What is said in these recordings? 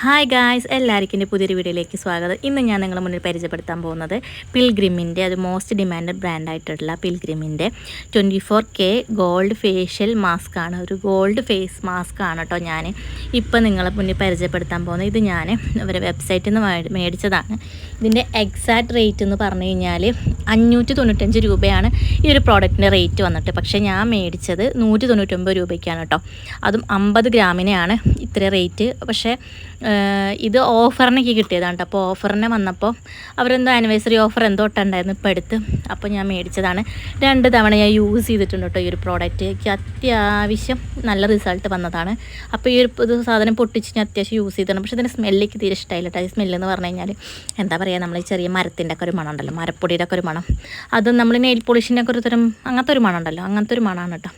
Hi guys എല്ലാവർക്കും എന്റെ പുതിയൊരു വീഡിയോയിലേക്ക് സ്വാഗതം. ഇന്ന് ഞാൻ നിങ്ങളുടെ മുന്നിൽ പരിചയപ്പെടുത്താൻ പോകുന്നത് പിൽഗ്രിമിന്റെ അത് മോസ്റ്റ് ഡിമാൻഡഡ് ബ്രാൻഡായിട്ടുള്ള പിൽഗ്രിമിന്റെ twenty four K gold facial mask ആണ്. ഒരു ഗോൾഡ് ഫേസ് മാസ്ക് ആണ് കേട്ടോ ഞാൻ ഇപ്പം നിങ്ങളെ മുന്നിൽ പരിചയപ്പെടുത്താൻ പോകുന്നത് ഇത് ഞാൻ അവരെ വെബ്സൈറ്റിൽ നിന്ന് മേടിച്ചതാണ്. ഇതിന്റെ എക്സാക്ട് റേറ്റ് എന്ന് പറഞ്ഞു കഴിഞ്ഞാൽ അഞ്ഞൂറ്റി തൊണ്ണൂറ്റഞ്ച് രൂപയാണ് ഈ ഒരു പ്രോഡക്റ്റിന്റെ റേറ്റ് വന്നിട്ട്. പക്ഷേ ഞാൻ മേടിച്ചത് നൂറ്റി തൊണ്ണൂറ്റൊമ്പത് രൂപയ്ക്കാണ് കേട്ടോ. അതും അമ്പത് ഗ്രാമിനെയാണ് ഇത്ര റേറ്റ് പക്ഷേ ഇത് ഓഫറിനൊക്കെ കിട്ടിയതാണ് കേട്ടോ. അപ്പോൾ ഓഫറിനെ വന്നപ്പോൾ അവരെന്തോ ആനിവേഴ്സറി ഓഫർ എന്തോ ഉണ്ടായിരുന്നു ഇപ്പോൾ എടുത്ത്. അപ്പോൾ ഞാൻ മേടിച്ചതാണ്. രണ്ട് തവണ ഞാൻ യൂസ് ചെയ്തിട്ടുണ്ട് കേട്ടോ ഈ ഒരു പ്രോഡക്റ്റ് എനിക്ക് അത്യാവശ്യം നല്ല റിസൾട്ട് വന്നതാണ്. അപ്പോൾ ഈ ഒരു ഇത് സാധനം പൊട്ടിച്ച് ഞാൻ അത്യാവശ്യം യൂസ് ചെയ്തിട്ടുണ്ട്. പക്ഷേ ഇതിന്റെ സ്മെല്ലേക്ക് തീരെ ഇഷ്ടമായില്ല കേട്ടോ. ഈ സ്മെല്ലെന്ന് പറഞ്ഞു കഴിഞ്ഞാൽ എന്താ പറയുക നമ്മൾ ചെറിയ മരത്തിന്റെ ഒക്കെ ഒരു മണം ഉണ്ടല്ലോ മരപ്പൊടിയുടെ ഒക്കെ ഒരു മണം. അത് നമ്മൾ നെയിൽ പോളിഷിന്റെ ഒക്കെ ഒരു തരം അങ്ങനത്തെ ഒരു മണം ഉണ്ടല്ലോ അങ്ങനത്തെ ഒരു മണമാണ് കേട്ടോ.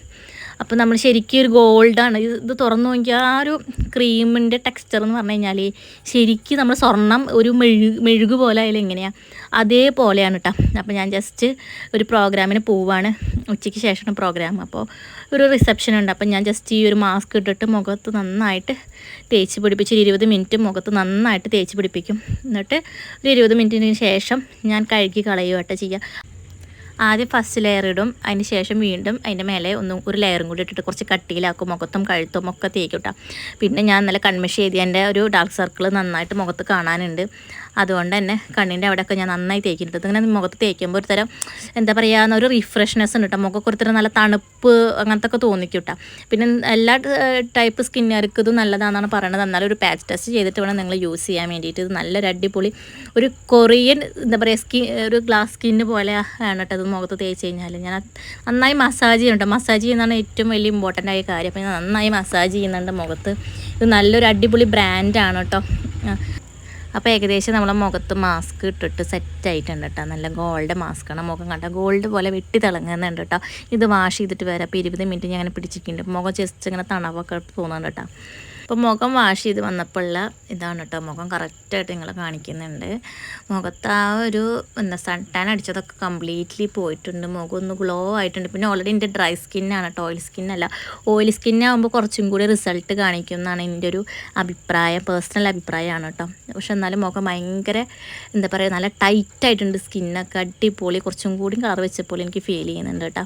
അപ്പോൾ നമ്മൾ ശരിക്കും ഒരു ഗോൾഡാണ്. ഇത് തുറന്നു നോക്കിയാൽ ആ ഒരു ക്രീമിന്റെ ടെക്സ്ചർ എന്ന് പറഞ്ഞു കഴിഞ്ഞാൽ ശരിക്കും നമ്മൾ സ്വർണം ഒരു മെഴു മെഴുകു പോലെ ആയാലും എങ്ങനെയാണ് അതേപോലെയാണ് കേട്ടോ അപ്പോൾ ഞാൻ ജസ്റ്റ് ഒരു പ്രോഗ്രാമിന് പോവാണ്. ഉച്ചയ്ക്ക് ശേഷമാണ് പ്രോഗ്രാം. അപ്പോൾ ഒരു റിസപ്ഷൻ ഉണ്ട്. അപ്പോൾ ഞാൻ ജസ്റ്റ് ഈ ഒരു മാസ്ക് ഇട്ടിട്ട് മുഖത്ത് നന്നായിട്ട് തേച്ച് പിടിപ്പിച്ച് ഒരു ഇരുപത് മിനിറ്റ് മുഖത്ത് നന്നായിട്ട് തേച്ച് പിടിപ്പിക്കും. എന്നിട്ട് ഒരു ഇരുപത് മിനിറ്റിന് ശേഷം ഞാൻ കഴുകി കളയുകട്ടോ ചെയ്യുക ആദ്യം ഫസ്റ്റ് ലെയർ ഇടും. അതിന് ശേഷം വീണ്ടും അതിന്റെ മേലെ ഒന്നും ഒരു ലെയറും കൂടി ഇട്ടിട്ട് കുറച്ച് കട്ടിയിലാക്കും. മുഖത്തും കഴുത്തും ഒക്കെ തേക്കും പിന്നെ ഞാൻ നല്ല കൺമിഷ് ചെയ്ത് എന്റെ ഒരു ഡാർക്ക് സർക്കിൾ നന്നായിട്ട് മുഖത്ത് കാണാനുണ്ട്. അതുകൊണ്ട് തന്നെ കണ്ണിന്റെ അവിടെയൊക്കെ ഞാൻ നന്നായി തേക്കിയിട്ടുണ്ട്. ഇങ്ങനെ മുഖത്ത് തേക്കുമ്പോൾ ഒരു തരം എന്താ പറയുക ഒരു റിഫ്രഷ്നെസ് ഉണ്ട് കേട്ടോ ഒരു തരം നല്ല തണുപ്പ് അങ്ങനത്തെ ഒക്കെ തോന്നിക്കൂട്ട കേട്ടോ പിന്നെ എല്ലാ ടൈപ്പ് സ്കിന്നുകാർക്ക് ഇത് നല്ലതാണെന്നാണ് പറയണത്. എന്നാലും ഒരു പാച്ച് ടെസ്റ്റ് ചെയ്തിട്ട് വേണം നിങ്ങൾ യൂസ് ചെയ്യാൻ വേണ്ടിയിട്ട്. ഇത് നല്ലൊരു അടിപൊളി ഒരു കൊറിയൻ എന്താ പറയുക സ്കിൻ ഒരു ഗ്ലാസ് സ്കിന്ന് പോലെ ആണ് കേട്ടോ ഇത് മുഖത്ത് തേച്ച് കഴിഞ്ഞാൽ ഞാൻ നന്നായി മസാജ് ചെയ്യുന്നുണ്ട് മസാജ് ചെയ്യുന്നതാണ് ഏറ്റവും വലിയ ഇമ്പോർട്ടന്റ് ആയ കാര്യം. അപ്പോൾ നന്നായി മസാജ് ചെയ്യുന്നുണ്ട് മുഖത്ത്. ഇത് നല്ലൊരു അടിപൊളി ബ്രാൻഡാണ് കേട്ടോ. അപ്പോൾ ഏകദേശം നമ്മളെ മുഖത്ത് മാസ്ക് ഇട്ടിട്ട് സെറ്റ് ആയിട്ടുണ്ട് കേട്ടോ നല്ല ഗോൾഡ് മാസ്ക് ആണ്. മുഖം കണ്ട ഗോൾഡ് പോലെ വെട്ടി തിളങ്ങുന്നുണ്ട് കേട്ടോ ഇത് വാഷ് ചെയ്തിട്ട് വരാം അപ്പോൾ ഇരുപത് മിനിറ്റ് ഞാൻ അങ്ങനെ പിടിച്ചിട്ടുണ്ട്. മുഖം ജസ്റ്റ് ഇങ്ങനെ തണവൊക്കെ തോന്നുന്നുണ്ട് കേട്ടോ അപ്പോൾ മുഖം വാഷ് ചെയ്ത് വന്നപ്പോഴുള്ള ഇതാണ് കേട്ടോ മുഖം കറക്റ്റായിട്ട് നിങ്ങൾ കാണിക്കുന്നുണ്ട്. മുഖത്ത് ആ ഒരു എന്താ സൺ അടിച്ചതൊക്കെ കംപ്ലീറ്റ്ലി പോയിട്ടുണ്ട്. മുഖം ഒന്ന് ഗ്ലോ ആയിട്ടുണ്ട്. പിന്നെ ഓൾറെഡി എന്റെ ഡ്രൈ സ്കിന്നാണ് കേട്ടോ ഓയിൽ സ്കിന്നല്ല ഓയിൽ സ്കിന്നാകുമ്പോൾ കുറച്ചും കൂടി റിസൾട്ട് കാണിക്കുമെന്നാണ് എന്റെ ഒരു അഭിപ്രായം. പേഴ്സണൽ അഭിപ്രായമാണ് കേട്ടോ പക്ഷെ എന്നാലും മുഖം ഭയങ്കര എന്താ പറയുക നല്ല ടൈറ്റായിട്ടുണ്ട് സ്കിന്നൊക്കെ അടിപൊളി. കുറച്ചും കൂടി കളർ വെച്ചപ്പോൾ എനിക്ക് ഫീൽ ചെയ്യുന്നുണ്ട് കേട്ടോ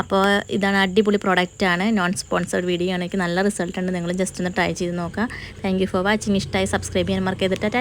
അപ്പോൾ ഇതാണ് അടിപൊളി പ്രോഡക്റ്റാണ്. നോൺ സ്പോൺസേഡ് വീഡിയോ ആണ്. എനിക്ക് നല്ല റിസൾട്ട് ഉണ്ട് നിങ്ങൾ ജസ്റ്റ് ഒന്ന് ട്രൈ ചെയ്ത് നോക്കുക. താങ്ക് ഫോർ വാച്ചിങ് ഇഷ്ടമായി സബ്സ്ക്രൈബ് ചെയ്യാൻ മറക്കരുത്. ടാറ്റ